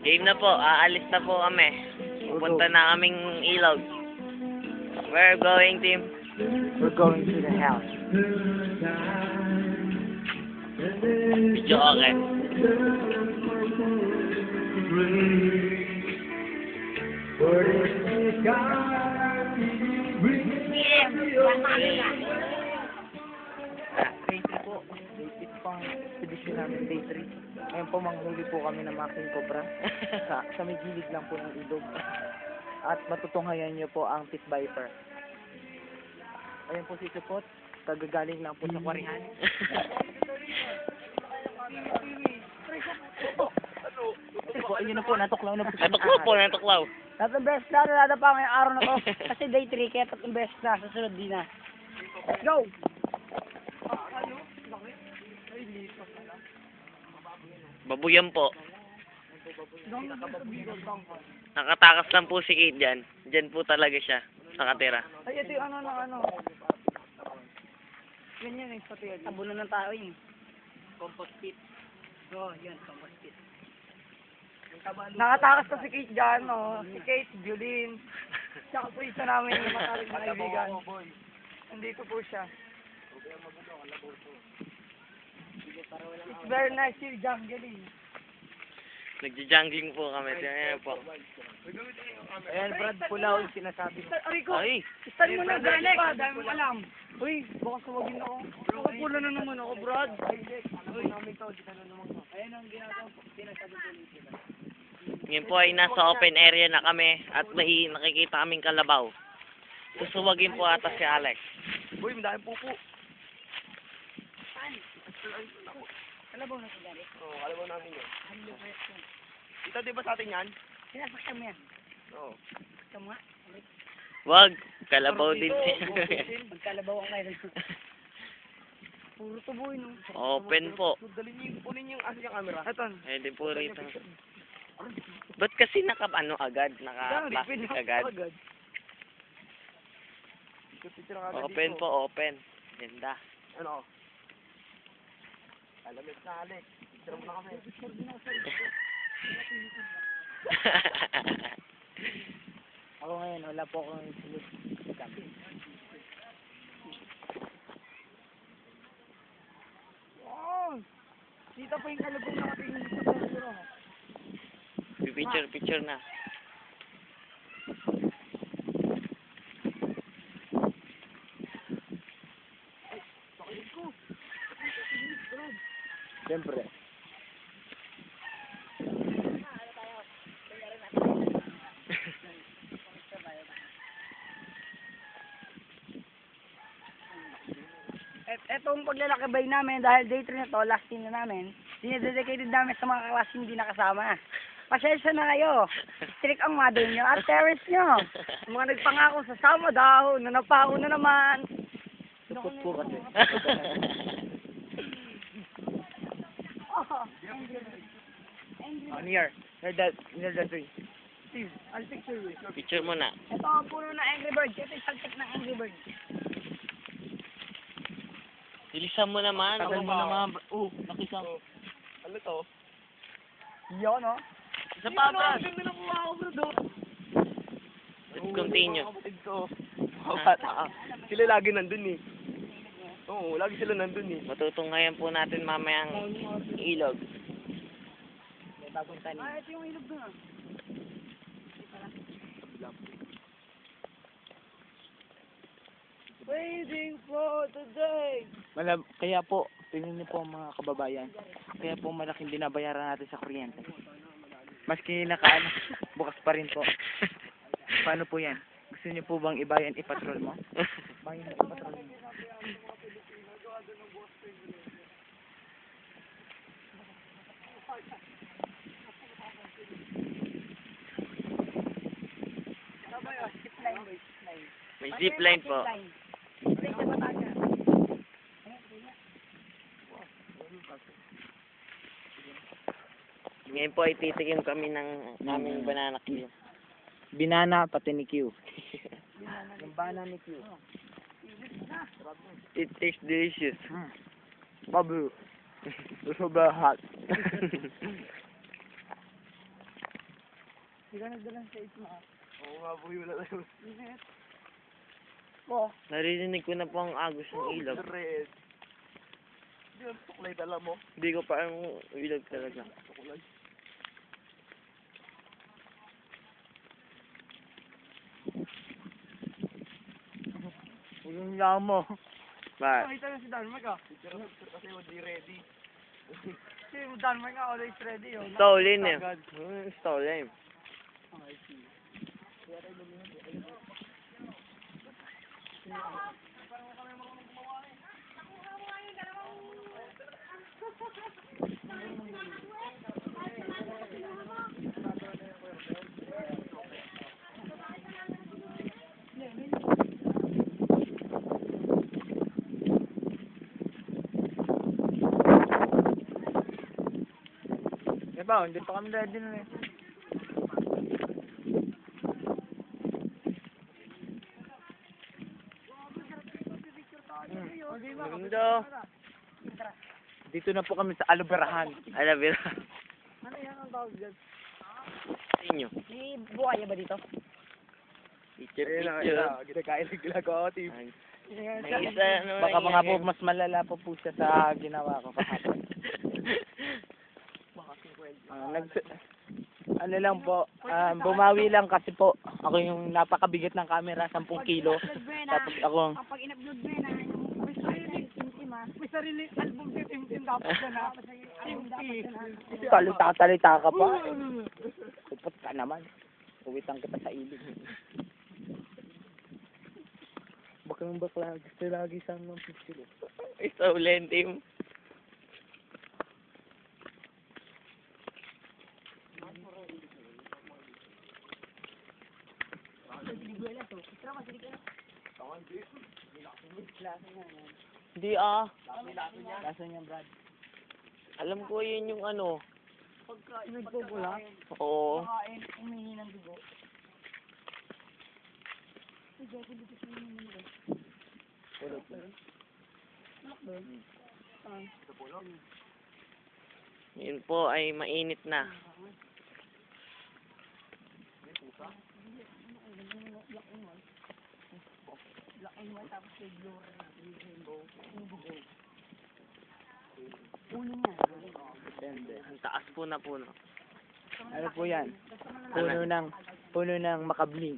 Game na po, aalis na po kami. Pupunta na kaming ilog. We're going, team. We're going to the house. Video okay. Day 3 po. Ito pang expedition namin, day 3. Ngayon po, manghuli po kami ng mga king cobra. sa, sa may gilid lang po ng ilog. At matutunghayan niyo po ang pit viper. Ayan po si Supot. Kagagaling lang po sa kwarihan. Ito po, ayun na po, natuklaw na po siya. Natuklaw po, natuklaw. Tatlong beses na, nalada pa ngayong araw na to. Kasi day 3, kaya tatlong beses na, susunod din na. Let's go! Babuyan po. Nakatakas lang po si Kate dyan. Dyan po talaga siya. Nakatira. Ay, ito yung ano na ano. Ganyan eh, pati yan. Tabunan ng tao yun. Compost pit. Oo, oh, yun, compost pit. Nakatakas pa si Kate dyan, no? Si Kate, Julin. Tsaka po isa namin yung matalik na kaibigan. Nandito po siya. It's very nice here, jungling. Nagja-jungling po kami. Ayan po. Ayan, Brad, pulaw yung sinasabi. Aray ko! Ay! Mo na, Ganek! Dami mo alam. Uy, baka sumagin ako. Nakapula na naman ako, Brad. Uy, namin to, di na naman ako. Ayan ang ginagawa ko. Sinasabi ko nila. Ngayon po ay nasa open area na kami at may nakikita kaming kalabaw. Susuwagin po ata si Alex. Uy, madami pupo. Kalabaw na si Gary. Oo, oh, kalabaw namin yun. Ito, di ba sa atin yan? Sinasaktan mo yan. Oo. Saktan mo nga. Wag, kalabaw din siya. Magkalabaw ang kayo. Puro tuboy, no? open po. Dali niyo, kunin yung asa yung camera. Ito. Eh, di po rito. Ba't kasi naka, ano agad? Naka-plastic agad? Open po, open. Ganda. Ano? Alamit na, Alex. Picture mo na kami. Ako ngayon, wala po akong silip. Wow! Dito pa yung kalabong nakatingin sa pagkuro. picture, picture na. Et, etong paglalakabay namin, dahil day 3 na to, last team na namin, dinededicated namin sa mga kaklase hindi nakasama. Pasensya na kayo. Strict ang mother nyo at parents nyo. Yung mga nagpangako sa sama daw, na napako na naman. Po kasi. Oh, Oh, near. Near that, near that tree. Steve, I'll picture you. picture mo na. Ito ang puno ng Angry Birds. Ito yung saltik ng Angry Birds. Bilisan mo naman. Tagal mo naman. Oh, nakisang. Ano to? Yo, no? Isa pa, Brad. Ganda na kuha ako, bro. Let's continue. Kapatid ko. Mga bata ka. Sila lagi nandun eh. Oo, lagi sila nandun eh. Matutunghayan po natin mamayang ilog. May bagong tanim. Ah, ito yung ilog doon ah. Waiting for today. Malab kaya po, tingnan niyo po mga kababayan. Kaya po malaking binabayaran natin sa kuryente. Maski nakaano, bukas pa rin po. Paano po yan? Gusto niyo po bang ibayan ipatrol mo? Bayan ipatrol mo. May zipline po. Ngayon po ay titikim kami ng aming banana cue. Binana pati ni Q. Yung banana ni Q. It tastes delicious. Hmm. Babu. Sobrang hot. Hindi ka nagdala sa isma. Oo nga po, wala tayo. Po. Narinig ko na po ang agos ng ilog. Red. Hindi, ang tuklay dala mo. Hindi ko pa ang ilog talaga. Tuklay. Yung lang mo. Ba? Nakita na si Danmark ah. Kasi hindi ready. Si Danmark nga always ready oh. Stolen eh. Stolen. Eh ba, hindi pa kami ready na eh. Mundo. Dito na po kami sa Aluberahan. Mo Ano yan ang tawag dyan? Inyo. May buhaya ba dito? Na, picture. ayun na. Ginagawa na ginagawa ko, team. Ay, May isa, ano, Baka mga po, mas malala pa po siya sa ginawa ko kahapon. Ah, nag ano lang po, ah, bumawi lang kasi po, ako yung napakabigat ng camera, 10 kilo. Tapos ako, Ang pag in-upload mo yan, ah, may sarili, tim-tim ah. May sarili album si tim-tim dapat yan ah. Tim-tim. talita-talita ka pa. Upot ka naman. Uwitan kita sa ilog. Baka yung bakla, gusto lagi sa ng picture. Stolen, team. Hindi ah. Kaso niya, Brad. Alam ko yun yung ano. Pagka nagpupula, Oo. kain, umihi ng dugo. Yun po ay mainit na. Depende. Ang taas po na puno. Ano po yan? Puno ng, puno ng makabling.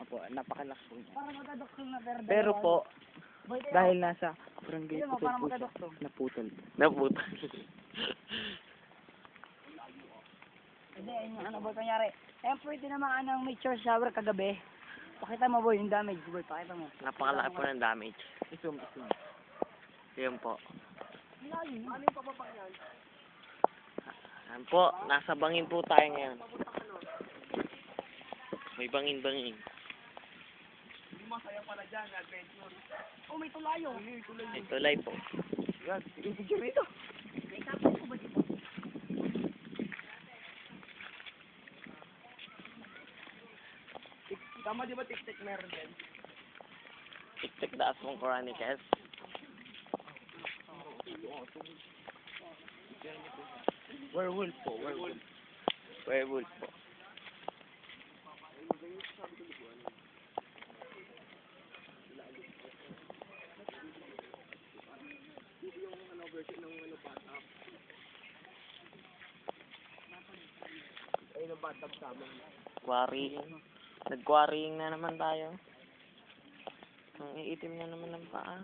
Opo, napakalakas po niya. Pero po, dahil nasa barangay para po siya, naputol. Naputa. Hindi, ano kanyari. Eh, pwede naman ang may church shower kagabi. Pakita mo boy, yung damage boy, pakita mo. Napakalaki po ng damage. Isum, isum. Yun po. Ano yung papapang yan? Yan po, nasa bangin po tayo ngayon. May bangin-bangin. Oh, may tulayo. May tulay po. Yan, yung picture ito. May tapos ko ba dito? Tama di ba tik-tik meron din? Tik-tik daas mong Chronicles. Werewolf po, werewolf. Werewolf po. Ayun ang batang sama. Quarrying. Nag-quarrying na naman tayo. Ang iitim na naman ng paa.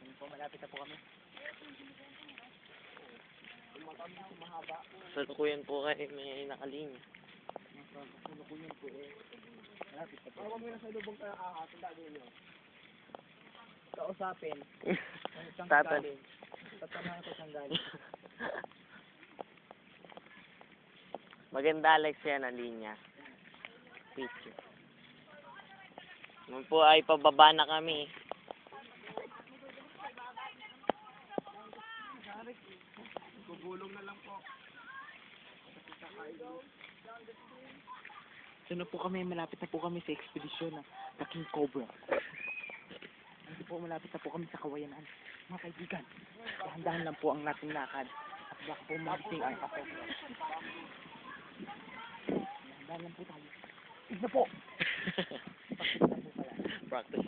Ayun po, malapit na po kami. Salukuyan po kayo may nakalinya. Tulukuyan po eh. Parang kami nasa lubong tayo ahas, ang dami nyo. Kausapin. Siyang Tatan. galing. Tatamahan ko siyang. Maganda Alex yan ang linya. Picture. Ngayon po ay pababa na kami. Gugulong na lang po. So na po kami, malapit na po kami sa ekspedisyon ng The King Cobra. Hindi po, malapit na po kami sa kawayanan. Mga kaibigan, dahan-dahan lang po ang nating lakad. At baka po magising ang kapo. Dahan-dahan lang po tayo. Isa po! Practice.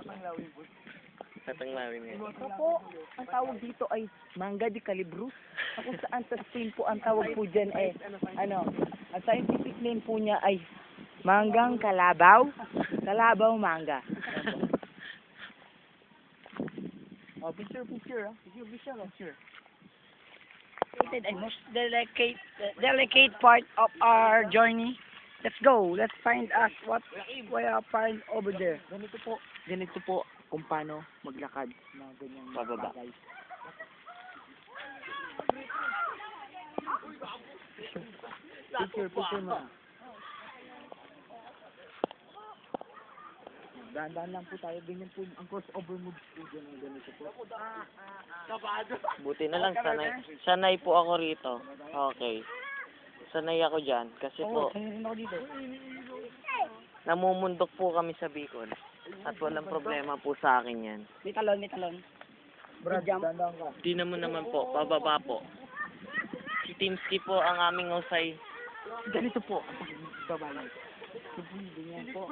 Tatanglawin niya. Ito po, ang tawag dito ay manga de calibrus. Kung saan sa Spain po, ang tawag po dyan ay, ano, ang scientific name po niya ay manggang kalabaw. Kalabaw manga. Oh, picture, picture, ah. Picture, picture, picture. Delicate and most delicate, delicate part of our journey. Let's go. Let's find us what we are find over there. Ganito po, ganito po kung paano maglakad na ganyan Pababa. bagay. Picture, picture mo. Dahan-dahan lang po tayo, ganyan po ang crossover moves po dyan, ang ganito po. Buti na lang, sanay, sanay po ako rito. Okay. Sanay ako dyan. Kasi po, sanay rin ako dito. namumundok po kami sa Bicol. At walang problema po sa akin yan. May talon, may talon. Brad, dahan-dahan ka. Di naman naman po, pababa po. Si Timski po ang aming usay. Ganito po, ang pagbabalan. Ganyan po.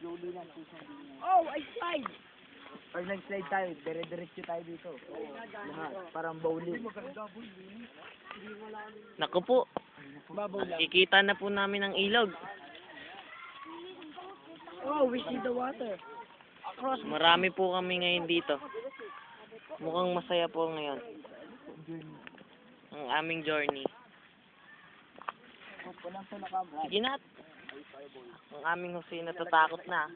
Slowly lang po siya ganyan. Oh, I slide. Pag nag-slide tayo, dire-diretso tayo dito. Lahat, parang bowling. Naku po, Babaw lang. kikita na po namin ang ilog. Oh, we see the water. Across. Marami po kami ngayon dito. Mukhang masaya po ngayon. Ang aming journey. Walang sa nakamra. Sige na. Ang aming Jose natatakot na.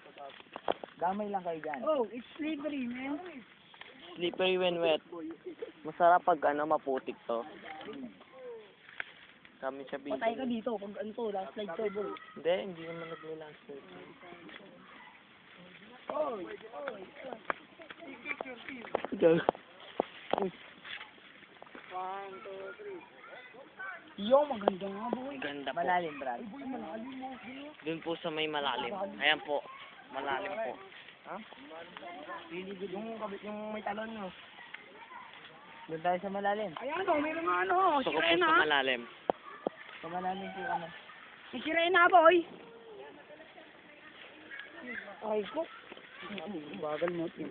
Damay lang kayo dyan. Oh, it's slippery, man. Slippery when wet. Masarap pag ano, maputik to. Kami sa Patay Bicol. ka dito pag ano to, last slide to, bro. Hindi, hindi naman naglo-landslide. Oh, Go. Yo, maganda nga, boy. Ganda po. Malalim, Brad. Dun po sa may malalim. Ayan po. Malalim po. Liligid yung kabit yung may talon, no. Doon tayo sa malalim. Ayan, oh, may mga ano, Gusto ko po sirena. sa malalim. Sa malalim po ano. May sirena, boy. Ay, ko. Bagal mo, Tim.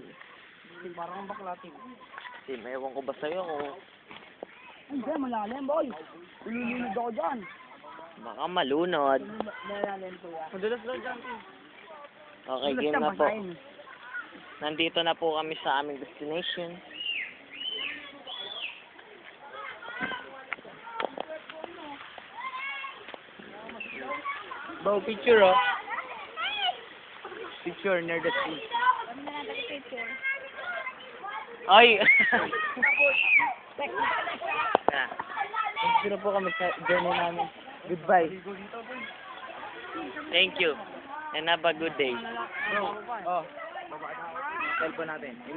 Parang baklatin. Tim, ewan ko ba sa'yo kung Hindi, malalim, boy. Ululunod ako dyan. baka malunod. Malalim po yan. Madulas lang dyan. Okay, game na po. Nandito na po kami sa aming destination. Bow, picture, oh. Picture near the sea. Ay! Ah, Picture na po kami sa journey namin. Goodbye. Thank you. And have a good day. Bro, oh. Cellphone natin.